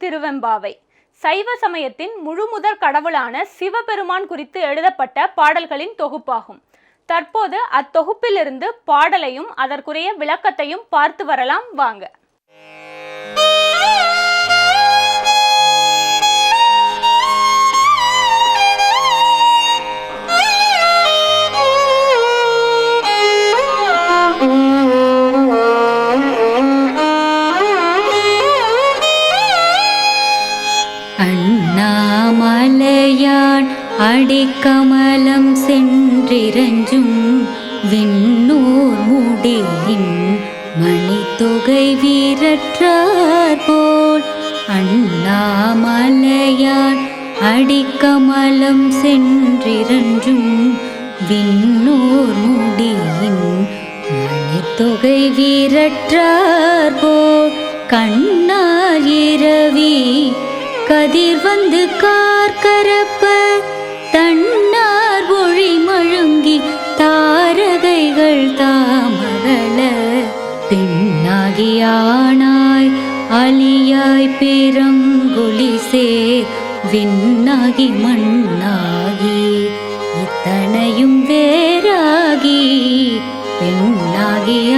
திருவெம்பாவை. சைவ சமயத்தின் முழுமுதற் கடவுளான சிவபெருமான் குறித்து எழுதப்பட்ட பாடல்களின் தொகுப்பாகும். தற்போது அத்தொகுப்பிலிருந்து பாடலையும் அதற்குரிய விளக்கத்தையும் பார்த்து வரலாம். வாங்க. அண்ணாமலையான் அடிக்கமலம் சென்றிரஞ்சும் விண்ணூர் முடியின் மணித்தொகை வீரற்றார் போல் அண்ணாமலையான் அடிக்கமலம் சென்றிரஞ்சும் விண்ணூர் முடியின் மணித்தொகை வீரற்றார் போல் கண்ணார் இரவி கதிர் வந்து கார்கரப்ப தன்னார் ஒளி மழுங்கி தாரகைகள் தாமகள பெண்ணாகியானாய் அலியாய் பெருங்குழி சேர் விண்ணாகி மண்ணாகி இத்தனையும் வேறாகி. பெண்ணாகியானாய்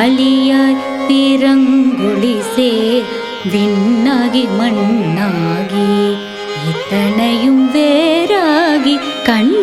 அலியாய் பிறங்குழி சேர் விண்ணாகி மண்ணாகி இத்தனையும் வேறாகி கண்